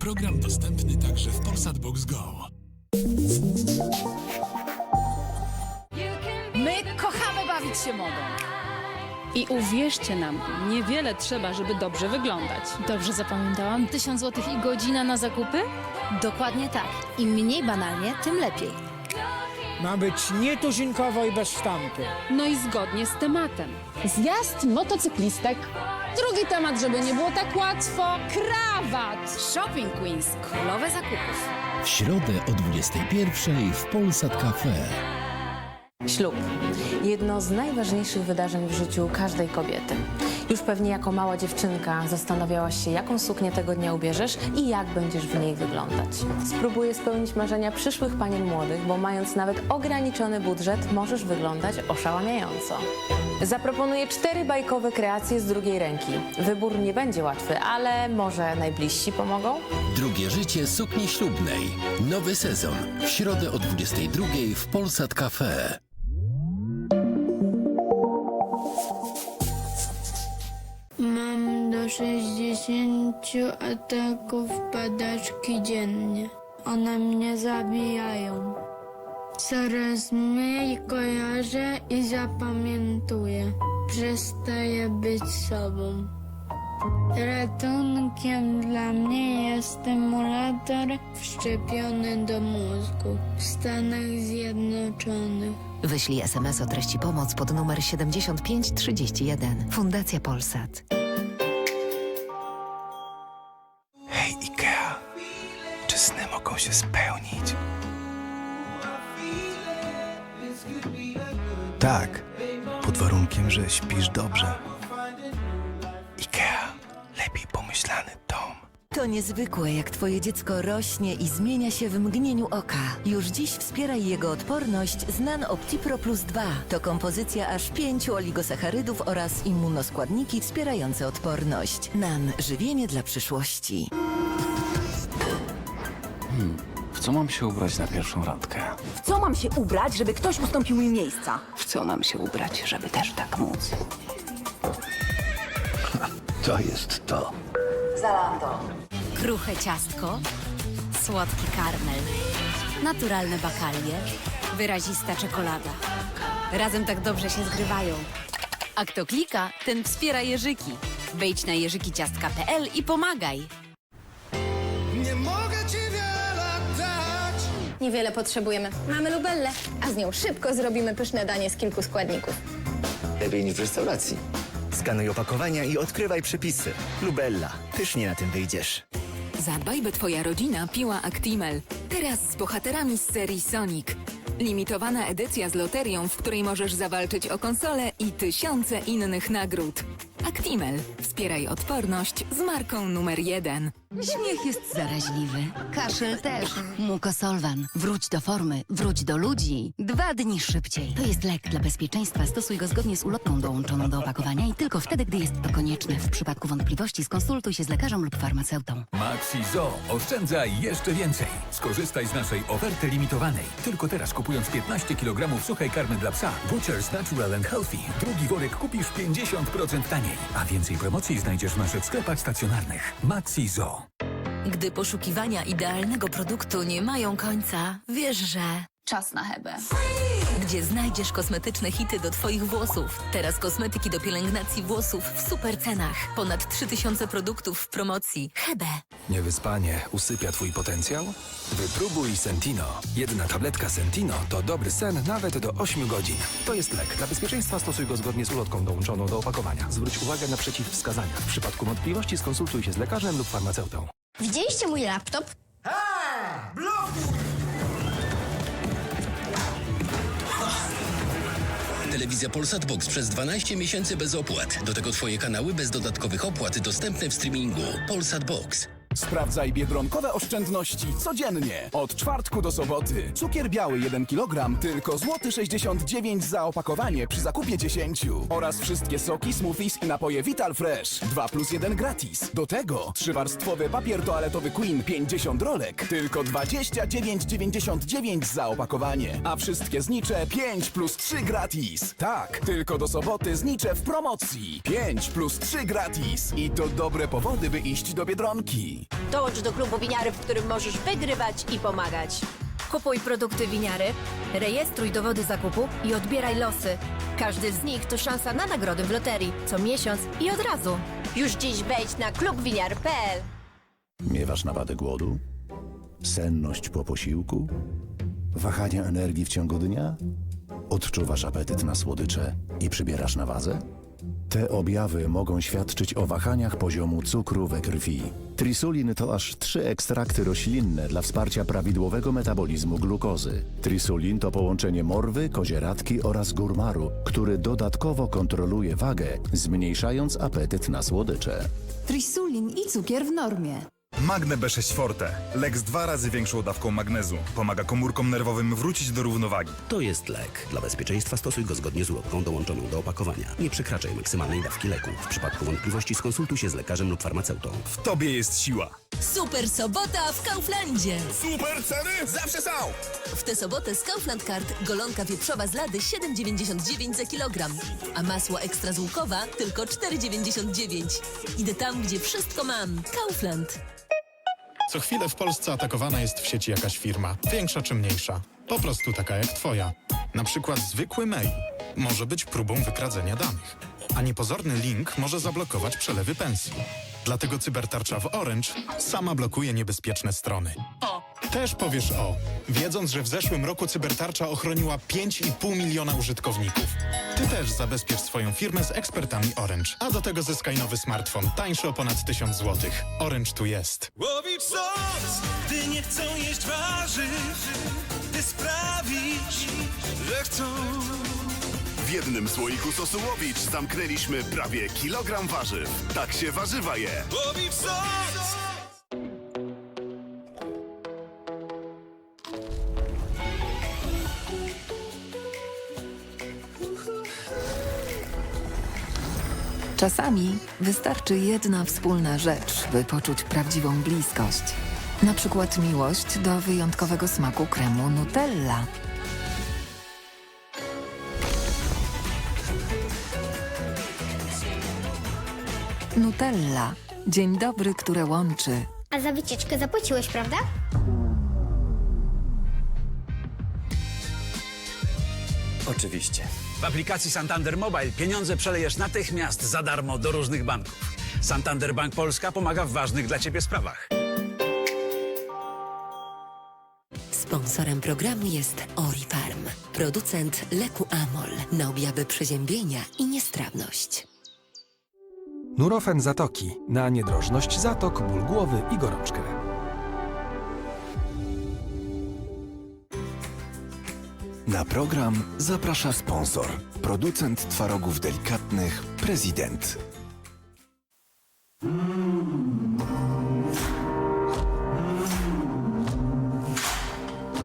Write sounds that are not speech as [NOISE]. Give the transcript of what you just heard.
Program dostępny także w Polsat Box Go. My kochamy bawić się modą. I uwierzcie nam, niewiele trzeba, żeby dobrze wyglądać. Dobrze zapamiętałam? Tysiąc złotych i godzina na zakupy? Dokładnie tak. Im mniej banalnie, tym lepiej. Ma być nietuzinkowo i bez sztampy. No i zgodnie z tematem. Zjazd motocyklistek. Drugi temat, żeby nie było tak łatwo. Krawat. Shopping Queens, królowe zakupów. W środę o 21 w Polsat Cafe. Ślub. Jedno z najważniejszych wydarzeń w życiu każdej kobiety. Już pewnie jako mała dziewczynka zastanawiałaś się, jaką suknię tego dnia ubierzesz i jak będziesz w niej wyglądać. Spróbuję spełnić marzenia przyszłych panien młodych, bo mając nawet ograniczony budżet, możesz wyglądać oszałamiająco. Zaproponuję cztery bajkowe kreacje z drugiej ręki. Wybór nie będzie łatwy, ale może najbliżsi pomogą? Drugie życie sukni ślubnej. Nowy sezon. W środę o 22 w Polsat Cafe. Mam do 60 ataków padaczki dziennie. One mnie zabijają. Coraz mniej kojarzę i zapamiętuję. Przestaję być sobą. Ratunkiem dla mnie jest stymulator wszczepiony do mózgu w Stanach Zjednoczonych. Wyślij SMS o treści pomoc pod numer 7531. Fundacja Polsat. Hej Ikea, czy sny mogą się spełnić? Tak, pod warunkiem, że śpisz dobrze. Ikea, lepiej pomyślany dom. To niezwykłe, jak twoje dziecko rośnie i zmienia się w mgnieniu oka. Już dziś wspieraj jego odporność z Nan OptiPro Plus 2. To kompozycja aż pięciu oligosacharydów oraz immunoskładniki wspierające odporność. Nan, żywienie dla przyszłości. W co mam się ubrać na pierwszą randkę? W co mam się ubrać, żeby ktoś ustąpił mi miejsca? W co mam się ubrać, żeby też tak móc? [LAUGHS] To jest to. Kruche ciastko, słodki karmel, naturalne bakalie, wyrazista czekolada. Razem tak dobrze się zgrywają. A kto klika, ten wspiera jeżyki. Wejdź na jeżykiciastka.pl i pomagaj. Niewiele potrzebujemy. Mamy lubellę, a z nią szybko zrobimy pyszne danie z kilku składników. Lepiej niż w restauracji. Skanuj opakowania i odkrywaj przepisy. Lubella, pysznie na tym wyjdziesz. Zadbaj, by twoja rodzina piła Actimel. Teraz z bohaterami z serii Sonic. Limitowana edycja z loterią, w której możesz zawalczyć o konsolę i tysiące innych nagród. Actimel. Wspieraj odporność z marką numer jeden. Śmiech jest zaraźliwy. Kaszel też. Mukosolwan. Wróć do formy. Wróć do ludzi. Dwa dni szybciej. To jest lek dla bezpieczeństwa. Stosuj go zgodnie z ulotką dołączoną do opakowania i tylko wtedy, gdy jest to konieczne. W przypadku wątpliwości skonsultuj się z lekarzem lub farmaceutą. Maxi Zoo. Oszczędzaj jeszcze więcej. Skorzystaj z naszej oferty limitowanej. Tylko teraz kupując 15 kg suchej karmy dla psa Butcher's Natural and Healthy. Drugi worek kupisz 50% taniej. A więcej promocji znajdziesz w naszych sklepach stacjonarnych. Maxi Zoo. Gdy poszukiwania idealnego produktu nie mają końca, wiesz, że... Czas na Hebę. Gdzie znajdziesz kosmetyczne hity do Twoich włosów. Teraz kosmetyki do pielęgnacji włosów w super cenach. Ponad 3000 produktów w promocji. Hebe. Niewyspanie usypia twój potencjał? Wypróbuj Sentino. Jedna tabletka Sentino to dobry sen nawet do 8 godzin. To jest lek. Dla bezpieczeństwa stosuj go zgodnie z ulotką dołączoną do opakowania. Zwróć uwagę na przeciwwskazania. W przypadku wątpliwości skonsultuj się z lekarzem lub farmaceutą. Widzieliście mój laptop? Telewizja Polsat Box przez 12 miesięcy bez opłat. Do tego twoje kanały bez dodatkowych opłat dostępne w streamingu. Polsat Box. Sprawdzaj biedronkowe oszczędności codziennie. Od czwartku do soboty. Cukier biały 1 kg, tylko złoty 69 za opakowanie przy zakupie 10. Oraz wszystkie soki, smoothies i napoje Vital Fresh. 2 plus 1 gratis. Do tego trzywarstwowy papier toaletowy Queen 50 rolek. Tylko 29,99 za opakowanie. A wszystkie znicze 5 plus 3 gratis. Tak, tylko do soboty znicze w promocji. 5 plus 3 gratis. I to dobre powody, by iść do Biedronki. Dołącz do klubu winiary, w którym możesz wygrywać i pomagać. Kupuj produkty winiary, rejestruj dowody zakupu i odbieraj losy. Każdy z nich to szansa na nagrodę w loterii. Co miesiąc i od razu. Już dziś wejdź na klubwiniary.pl Miewasz napady głodu? Senność po posiłku? Wahania energii w ciągu dnia? Odczuwasz apetyt na słodycze i przybierasz na wadze? Te objawy mogą świadczyć o wahaniach poziomu cukru we krwi. Trisulin to aż trzy ekstrakty roślinne dla wsparcia prawidłowego metabolizmu glukozy. Trisulin to połączenie morwy, kozieradki oraz gurmaru, który dodatkowo kontroluje wagę, zmniejszając apetyt na słodycze. Trisulin i cukier w normie. Magne B6 Forte. Lek z dwa razy większą dawką magnezu. Pomaga komórkom nerwowym wrócić do równowagi. To jest lek. Dla bezpieczeństwa stosuj go zgodnie z ulotką dołączoną do opakowania. Nie przekraczaj maksymalnej dawki leku. W przypadku wątpliwości skonsultuj się z lekarzem lub farmaceutą. W tobie jest siła. Super sobota w Kauflandzie. Super ceny zawsze są! W tę sobotę z Kaufland Card golonka wieprzowa z lady 7,99 za kilogram, a masło ekstra z Łukowa tylko 4,99. Idę tam, gdzie wszystko mam. Kaufland. Co chwilę w Polsce atakowana jest w sieci jakaś firma, większa czy mniejsza. Po prostu taka jak twoja. Na przykład zwykły mail może być próbą wykradzenia danych, a niepozorny link może zablokować przelewy pensji. Dlatego cybertarcza w Orange sama blokuje niebezpieczne strony. Też powiesz o, wiedząc, że w zeszłym roku cybertarcza ochroniła 5,5 miliona użytkowników. Ty też zabezpiecz swoją firmę z ekspertami Orange, a do tego zyskaj nowy smartfon tańszy o ponad 1000 zł. Orange tu jest. Łowić sos, gdy nie chcą jeść warzyw, ty sprawić, że chcą. W jednym słoiku sosu Łowicz zamknęliśmy prawie kilogram warzyw. Tak się warzywa je. Łowić sos! Czasami wystarczy jedna wspólna rzecz, by poczuć prawdziwą bliskość. Na przykład miłość do wyjątkowego smaku kremu Nutella. Nutella. Dzień dobry, które łączy. A za wycieczkę zapłaciłeś, prawda? Oczywiście. W aplikacji Santander Mobile pieniądze przelejesz natychmiast za darmo do różnych banków. Santander Bank Polska pomaga w ważnych dla Ciebie sprawach. Sponsorem programu jest Orifarm, producent leku Amol na objawy przeziębienia i niestrawność. Nurofen Zatoki na niedrożność zatok, ból głowy i gorączkę. Na program zaprasza sponsor, producent twarogów delikatnych Prezydent.